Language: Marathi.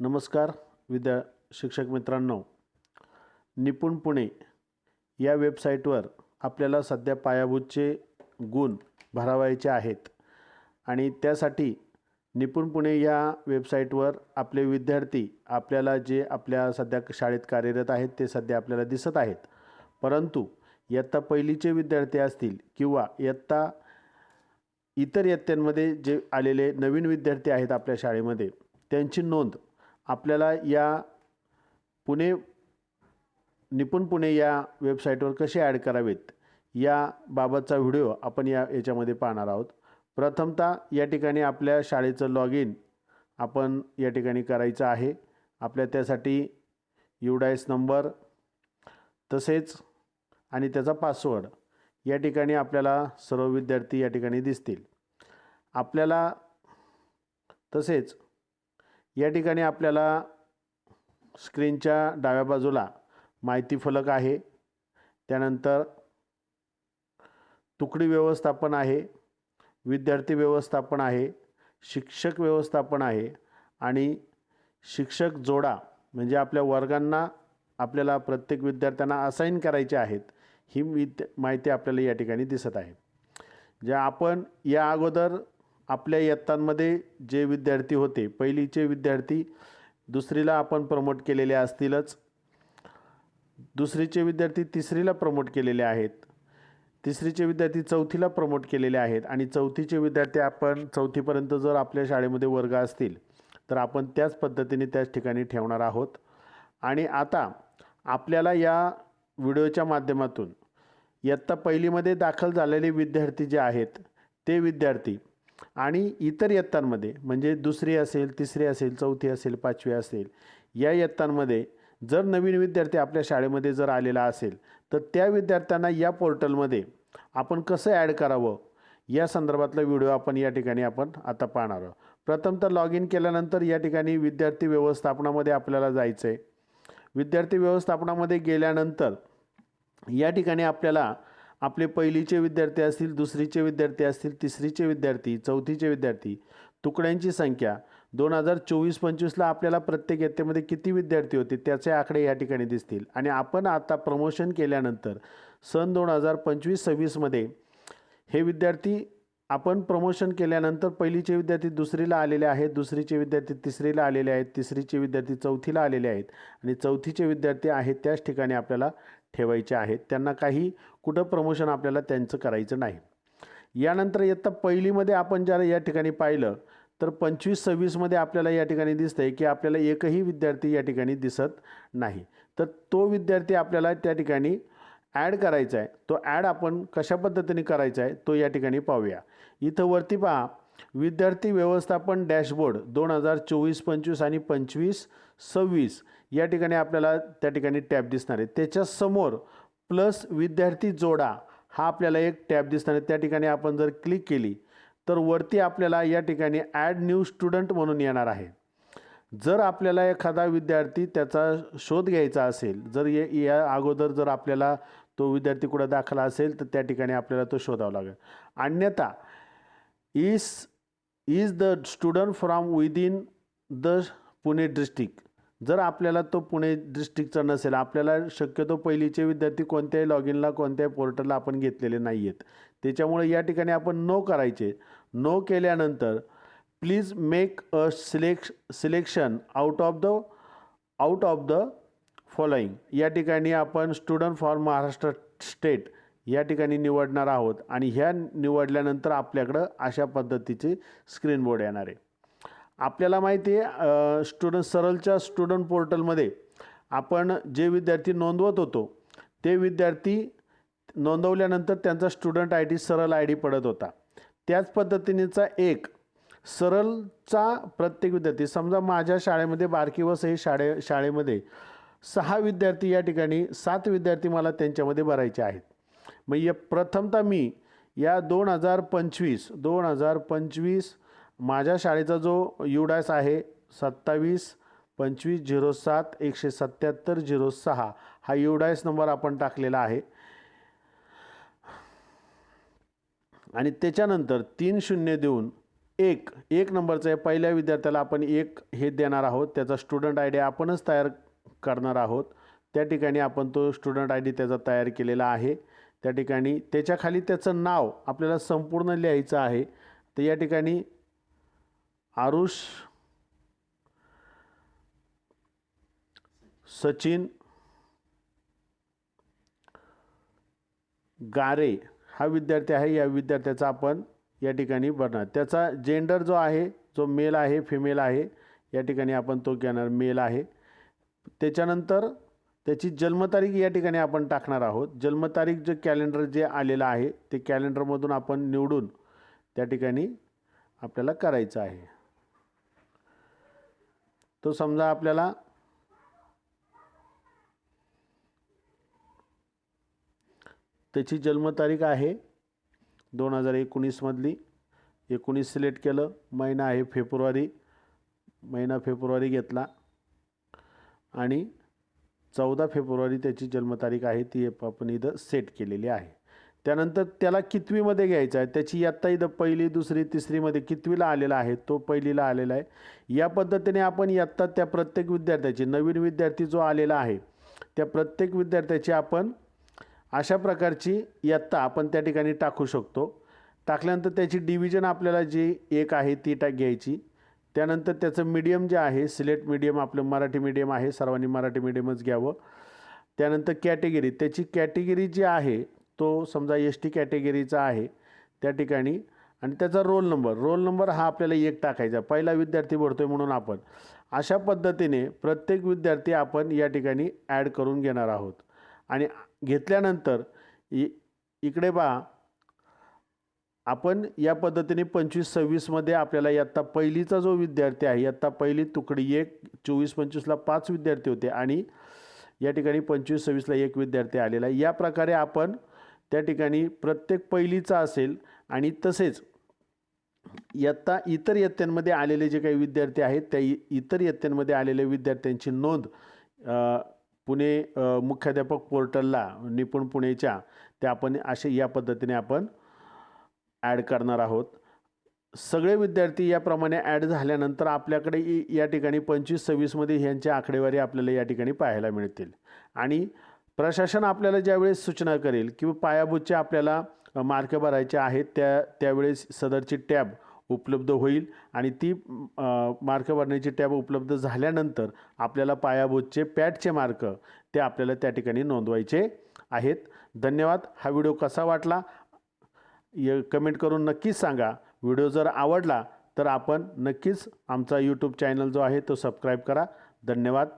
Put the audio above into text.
नमस्कार विद्या शिक्षक मित्रांनो. निपुण पुणे या वेबसाईटवर आपल्याला सध्या पायाभूतचे गुण भरावायचे आहेत आणि त्यासाठी निपुण पुणे या वेबसाईटवर आपले विद्यार्थी आपल्याला जे आपल्या सध्या शाळेत कार्यरत आहेत ते सध्या आपल्याला दिसत आहेत. परंतु इयत्ता पहिलीचे विद्यार्थी असतील किंवा इयत्ता इतर इयत्त्यांमध्ये जे आलेले नवीन विद्यार्थी आहेत आपल्या शाळेमध्ये त्यांची नोंद आपल्याला या पुणे निपुण पुणे या वेबसाईटवर कसे ॲड करावेत याबाबतचा व्हिडिओ आपण या याच्यामध्ये पाहणार आहोत. प्रथमतः या ठिकाणी आपल्या शाळेचं लॉग इन आपण या ठिकाणी करायचं आहे. आपल्या त्यासाठी युडायस नंबर तसेच आणि त्याचा पासवर्ड या ठिकाणी आपल्याला सर्व विद्यार्थी या ठिकाणी दिसतील. आपल्याला तसेच या ठिकाणी आपल्याला स्क्रीनच्या डाव्या बाजूला माहिती फलक आहे. त्यानंतर तुकडी व्यवस्थापन आहे विद्यार्थी व्यवस्थापन आहे शिक्षक व्यवस्थापन आहे आणि शिक्षक जोडा म्हणजे आपल्या वर्गांना आपल्याला प्रत्येक विद्यार्थ्यांना असाईन करायचे आहेत ही विद्या माहिती आपल्याला या ठिकाणी दिसत आहे. ज्या आपण या अगोदर आपल्या इयत्तांमध्ये जे विद्यार्थी होते पहिलीचे विद्यार्थी दुसरीला आपण प्रमोट केलेले असतीलच. दुसरीचे विद्यार्थी तिसरीला प्रमोट केलेले आहेत. तिसरीचे विद्यार्थी चौथीला प्रमोट केलेले आहेत आणि चौथीचे विद्यार्थी आपण चौथीपर्यंत जर आपल्या शाळेमध्ये वर्ग असतील तर आपण त्याच पद्धतीने त्याच ठिकाणी ठेवणार आहोत. आणि आता आपल्याला या व्हिडिओच्या माध्यमातून इयत्ता पहिलीमध्ये दाखल झालेले विद्यार्थी जे आहेत ते विद्यार्थी आणि इतर इयत्तांमध्ये म्हणजे दुसरी असेल तिसरी असेल चौथी असेल पाचवी असेल या इयत्तांमध्ये जर नवीन विद्यार्थी आपल्या शाळेमध्ये जर आलेला असेल तर त्या विद्यार्थ्यांना या पोर्टलमध्ये आपण कसं ॲड करावं? या संदर्भातला व्हिडिओ आपण या ठिकाणी आपण आता पाहणार आहोत. प्रथम तर लॉग इन केल्यानंतर या ठिकाणी विद्यार्थी व्यवस्थापनामध्ये आपल्याला जायचं आहे विद्यार्थी व्यवस्थापनामध्ये गेल्यानंतर या ठिकाणी आपल्याला आपले पहिलीचे विद्यार्थी असतील दुसरीचे विद्यार्थी असतील तिसरीचे विद्यार्थी चौथीचे विद्यार्थी तुकड्यांची संख्या. दोन हजार चोवीस पंचवीसला आपल्याला प्रत्येक इयत्तेमध्ये किती विद्यार्थी होते त्याचे आकडे या ठिकाणी दिसतील. आणि आपण आता प्रमोशन केल्यानंतर सन दोन हजार पंचवीस सव्वीसमध्ये हे विद्यार्थी आपण प्रमोशन केल्यानंतर पहिलीचे विद्यार्थी दुसरीला आलेले आहेत दुसरीचे विद्यार्थी तिसरीला आलेले आहेत तिसरीचे विद्यार्थी चौथीला आलेले आहेत. आणि चौथीचे विद्यार्थी आहेत त्याच ठिकाणी आपल्याला ठेवायचे आहेत त्यांना काही कुठं प्रमोशन आपल्याला त्यांचं करायचं नाही. यानंतर इयत्ता पहिलीमध्ये आपण जर या ठिकाणी पाहिलं तर पंचवीस सव्वीसमध्ये आपल्याला या ठिकाणी दिसतं आहे की आपल्याला एकही विद्यार्थी या ठिकाणी दिसत नाही. तर तो विद्यार्थी आपल्याला त्या ठिकाणी ॲड करायचा आहे तो ॲड आपण कशा पद्धतीने करायचा आहे तो या ठिकाणी पाहूया. इथं वरती पहा विद्यार्थी व्यवस्थापन डॅशबोर्ड दोन हजार चोवीस पंचवीस आणि पंचवीस सव्वीस या ठिकाणी आपल्याला त्या ठिकाणी टॅब दिसणार आहे. त्याच्यासमोर प्लस विद्यार्थी जोडा हा आपल्याला एक टॅब दिसणार आहे. त्या ठिकाणी आपण जर क्लिक केली तर वरती आपल्याला या ठिकाणी ॲड न्यू स्टुडंट म्हणून येणार आहे. जर आपल्याला एखादा विद्यार्थी त्याचा शोध घ्यायचा असेल जर ये या अगोदर जर आपल्याला तो विद्यार्थी कुठं दाखला असेल तर त्या ठिकाणी आपल्याला तो शोधावा लागेल. अन्यथा is is the student from within the Pune district जर आपल्याला तो पुणे डिस्ट्रिक्टचा नसेल आपल्याला शक्यतो पहिलीचे विद्यार्थी कोणत्याही लॉग इनला कोणत्याही पोर्टलला आपण घेतलेले नाही आहेत त्याच्यामुळे या ठिकाणी आपण नो करायचे. नो केल्यानंतर please make a selection selection out of the out of the following या ठिकाणी आपण स्टुडंट फॉर महाराष्ट्र स्टेट या ठिकाणी निवडणार आहोत आणि ह्या निवडल्यानंतर आपल्याकडं अशा पद्धतीचे स्क्रीन बोर्ड येणार आहे. आपल्याला माहिती आहे स्टुडंट सरलच्या स्टुडंट पोर्टलमध्ये आपण जे विद्यार्थी नोंदवत होतो ते विद्यार्थी नोंदवल्यानंतर त्यांचा स्टुडंट आय डी सरळ आय डी पडत होता. त्याच पद्धतीनेचा एक सरलचा प्रत्येक विद्यार्थी समजा माझ्या शाळेमध्ये बारकी वस हे शाळे शाळेमध्ये सहा विद्यार्थी या ठिकाणी सात विद्यार्थी मला त्यांच्यामध्ये भरायचे आहेत. मग या प्रथमतः मी या दोन हजार पंचवीस दोन हजार पंचवीस माझ्या शाळेचा जो युडास आहे सत्तावीस पंचवीस झिरो सात एकशे सत्याहत्तर झिरो सहा हा युडायस नंबर आपण टाकलेला आहे. आणि त्याच्यानंतर तीन शून्य देऊन एक एक नंबरचं आहे पहिल्या विद्यार्थ्याला आपण एक हे देणार आहोत. त्याचा स्टुडंट आय डी आपणच तयार करणार आहोत. त्या ठिकाणी आपण तो स्टुडंट आय डी त्याचा तयार केलेला आहे. त्या ठिकाणी त्याच्याखाली त्याचं नाव आपल्याला संपूर्ण लिहायचं आहे. तर या ठिकाणी आरुष सचिन गारे हा विद्यार्थी आहे. या विद्यार्थ्याचा आपण या ठिकाणी भरणार. त्याचा जेंडर जो आहे जो मेल आहे फिमेल आहे या ठिकाणी आपण तो घेणार. मेल आहे. त्याच्यानंतर त्याची जन्मतारीख या ठिकाणी आपण टाकणार आहोत. जन्मतारीख जे कॅलेंडर जे आलेलं आहे ते कॅलेंडरमधून आपण निवडून त्या ठिकाणी आपल्याला करायचं आहे. तो समजा आपल्याला त्याची जन्मतारीख आहे दोन हजार एकोणीसमधली एकोणीस सिलेक्ट केलं महिना आहे फेब्रुवारी महिना फेब्रुवारी घेतला. आणि चौदा फेब्रुवारी त्याची जन्मतारीख आहे ती आपण इथं सेट केलेली आहे. त्यानंतर त्याला कितवीमध्ये घ्यायचा आहे त्याची इयत्ता इथं पहिली दुसरी तिसरीमध्ये कितवीला आलेला आहे तो पहिलीला आलेला आहे. या पद्धतीने आपण इयत्ता त्या प्रत्येक विद्यार्थ्याची नवीन विद्यार्थी जो आलेला आहे त्या प्रत्येक विद्यार्थ्याची आपण अशा प्रकारची इयत्ता आपण त्या ठिकाणी टाकू शकतो. टाकल्यानंतर त्याची डिव्हिजन आपल्याला जी एक आहे ती टाक घ्यायची. त्यानंतर त्याचं मीडियम जे आहे सिलेक्ट मीडियम आपलं मराठी मीडियम आहे सर्वांनी मराठी मीडियमच घ्यावं. त्यानंतर कॅटेगरी त्याची कॅटेगरी जी आहे तो समजा एस टी कॅटेगरीचा आहे त्या ठिकाणी. आणि त्याचा रोल नंबर रोल नंबर हा आपल्याला एक टाकायचा पहिला विद्यार्थी भरतो आहे म्हणून आपण. अशा पद्धतीने प्रत्येक विद्यार्थी आपण या ठिकाणी ॲड करून घेणार आहोत. आणि घेतल्यानंतर इ इकडे पहा आपण या पद्धतीने पंचवीस सव्वीसमध्ये आपल्याला इयत्ता पहिलीचा जो विद्यार्थी आहे इयत्ता पहिली तुकडी एक चोवीस पंचवीसला पाच विद्यार्थी होते आणि या ठिकाणी पंचवीस सव्वीसला एक विद्यार्थी आलेला आहे. या प्रकारे आपण त्या ठिकाणी प्रत्येक पहिलीचा असेल आणि तसेच इयत्ता इतर इयत्त्यांमध्ये आलेले जे काही विद्यार्थी आहेत त्या इतर इयत्त्यांमध्ये आलेल्या विद्यार्थ्यांची नोंद पुणे मुख्याध्यापक पोर्टलला निपुण पुणेच्या त्या आपण असे या पद्धतीने आपण ॲड करणार आहोत. सगळे विद्यार्थी याप्रमाणे ॲड झाल्यानंतर आपल्याकडे या ठिकाणी पंचवीस सव्वीसमध्ये ह्यांची आकडेवारी आपल्याला या ठिकाणी पाहायला मिळतील. आणि प्रशासन आपल्याला ज्यावेळेस सूचना करेल किंवा पायाभूतचे आपल्याला मार्क भरायचे आहेत त्या त्यावेळेस सदरची टॅब उपलब्ध होईल आणि ती मार्क भरण्याची टॅब उपलब्ध झाल्यानंतर आपल्याला पायाभूतचे पॅटचे मार्क ते आपल्याला त्या ठिकाणी नोंदवायचे आहेत. धन्यवाद. हा व्हिडिओ कसा वाटला? य कमेंट करून नक्कीच सांगा. व्हिडिओ जर आवडला तर आपण नक्कीच आमचा यूट्यूब चॅनल जो आहे तो सबस्क्राईब करा. धन्यवाद.